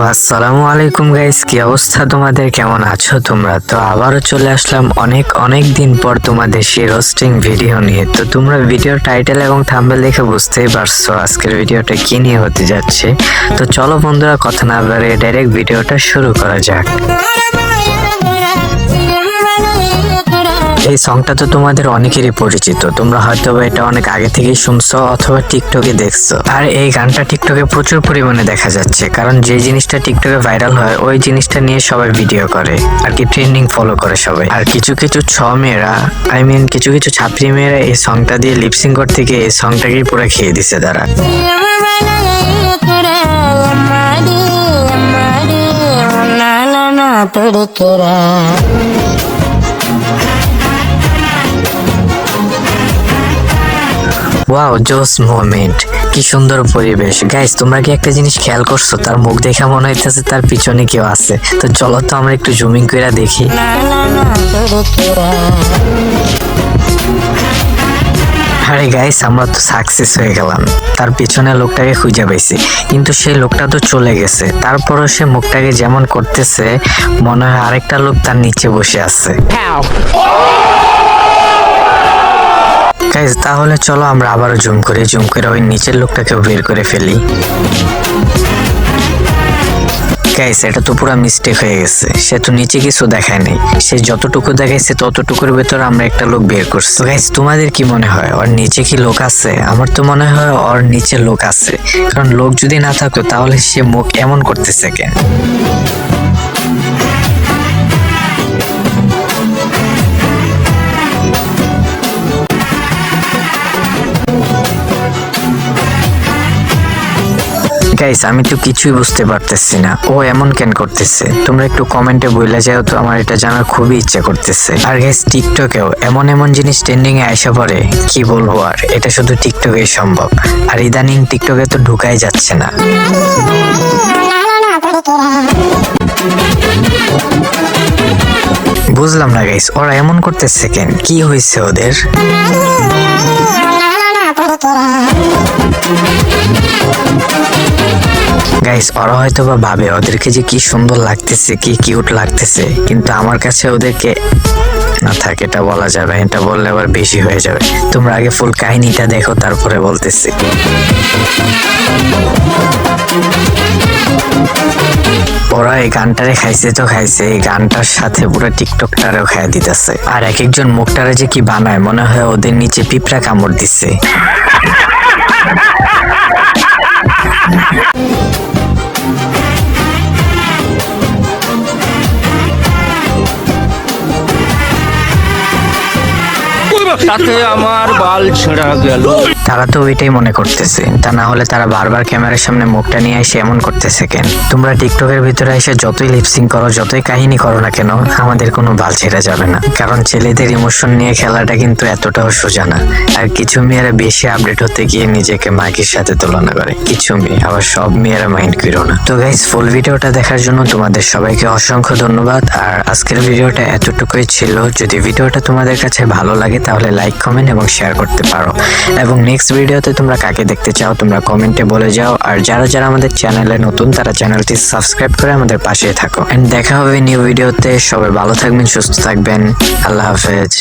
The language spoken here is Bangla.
আসসালামু আলাইকুম গাইস কি অবস্থা তোমাদের? কেমন আছো তোমরা? তো আবারও চলে আসলাম অনেক অনেক দিন পর তোমাদের সেই রোস্টিং ভিডিও নিয়ে। তো তোমরা ভিডিও টাইটেল এবং থাম্বেল দেখে বুঝতেই পারছ আজকের ভিডিওটা কি নিয়ে হতে যাচ্ছে। তো চলো বন্ধুরা, কথা না বাড়ে ডাইরেক্ট ভিডিওটা শুরু করা যাক। এই সংটা তো তোমাদের অনেকেরই পরিচিত। তোমরা হয়তো এটা অনেক আগে থেকেই শুনছো অথবা টিকটকে দেখছ। আর এই গানটা টিকটকে প্রচুর পরিমাণে দেখা যাচ্ছে, কারণ যে জিনিসটা টিকটকে ভাইরাল হয়, ওই জিনিসটা নিয়ে সবাই ভিডিও করে, আর কি ট্রেন্ডিং ফলো করে সবাই। আর কিছু কিছু ছ মেয়েরা আই মিন কিছু কিছু ছাত্রী মেয়েরা এই সংটা দিয়ে লিপসিং করতে থেকে এই সংটাকেই পুরো খেয়ে দিছে তারা। না ওয়াও জোস মোমেন্ট কি সুন্দর পরিবেশ। গাইস তোমরা কি একটা জিনিস খেয়াল করছ? তার মুখ দেখা মনে হইতেছে তার পিছনে কেউ আছে। তো চলো তো আমরা একটু জুমিং করে দেখি। আরে গাইস আমরা তো সাকসেস হয়ে গেলাম। তার পিছনে লোকটাকে খুঁজে পাইছি। কিন্তু সেই লোকটা তো চলে গেছে। তারপরও সে মুখটাকে যেমন করতেছে, মনে হয় আরেকটা লোক তার নিচে বসে আছে। গাইস তাহলে চলো আমরা আবারও জুম করে। জুম করে ওই নিচের লোকটাকে বের করে ফেলি। গাইস এটা তো পুরো মিস্টেক হয়ে গেছে। সে তো নিচে কিছু দেখায় নাই। সে যতটুকু দেখাইছে ততটুকুর ভেতর আমরা একটা লোক বের করছি। গাইস তোমাদের কি মনে হয়, ওর নিচে কি লোক আছে? আমার তো মনে হয় ওর নিচে লোক আছে। কারণ লোক যদি না থাকতো, তাহলে সে মুখ এমন করতেছে কেন? গাইস আমি তো কিছুই বুঝতে পারতেছি না। ও এমন কেন করতেছে? তোমরা একটু কমেন্টে বইলা যাও তো আমার এটা জানার খুবই ইচ্ছা করতেছে। আর গাইস টিকটকেও এমন এমন জিনিস ট্রেন্ডিং এ আইসা পড়ে, কি বলব আর? এটা শুধু টিকটকেই সম্ভব। আর ইদানিং টিকটকে তো ঢুকাই যাচ্ছে না। বুঝলাম না গাইস ওরা এমন করতেছে কেন? কি হয়েছে ওদের? গাইস ওরা হয়তো বা ভাবে ওদেরকে যে কি সুন্দর লাগতেছে, কি কিউট লাগতেছে, কিন্তু আমার কাছে ওদেরকে না থাক, এটা বলা যাবে এটা বললে আবার বেশি হয়ে যাবে। তোমরা আগে ফুল কাহিনীটা দেখো, তারপরে বলতেছি। ওরা এই গানটারে খাইছে তো খাইছে, এই গানটার সাথে পুরো টিকটকটারেও খাই দিতেছে। আর এক একজন মুখটারে যে কি বানায়, মনে হয় ওদের নিচে পিঁপড়া কামড় দিচ্ছে। আমার বাল ছেঁড়া গেল। তারা তো ওইটাই মনে করতেছে। তা না হলে তারা বারবার ক্যামেরার সামনে মুখটা নিয়ে এসে এমন করতেছে কেন? তোমরা টিকটকের ভিতরে এসে যতই লিপসিং করো, যতই কাহিনী করো না কেন, আমাদের কোনো বাল ছেড়ে যাবে না। কারণ ছেলেদের ইমোশন নিয়ে খেলাটা কিন্তু এতটাও সোজা না। আর কিছু মেয়েরা বেশি আপডেট হতে গিয়ে নিজেকে মাইকের সাথে তুলনা করে। কিছু মেয়ে, আবার সব মেয়েরা মাইন্ড করো না। তো গাইস ফুল ভিডিওটা দেখার জন্য তোমাদের সবাইকে অসংখ্য ধন্যবাদ। আর আজকের ভিডিওটা এতটুকুই ছিল। যদি ভিডিওটা তোমাদের কাছে ভালো লাগে, তাহলে লাইক কমেন্ট এবং শেয়ার করতে পারো। এবং নেক্সট ভিডিওতে তোমরা কাকে দেখতে চাও, তোমরা কমেন্টে বলে যাও। আর যারা যারা আমাদের চ্যানেলে নতুন, তারা চ্যানেলটি সাবস্ক্রাইব করে আমাদের পাশে থাকো। এন্ড দেখা হবে নিউ ভিডিওতে সবাই ভালো থাকবেন, সুস্থ থাকবেন। আল্লাহ হাফেজ।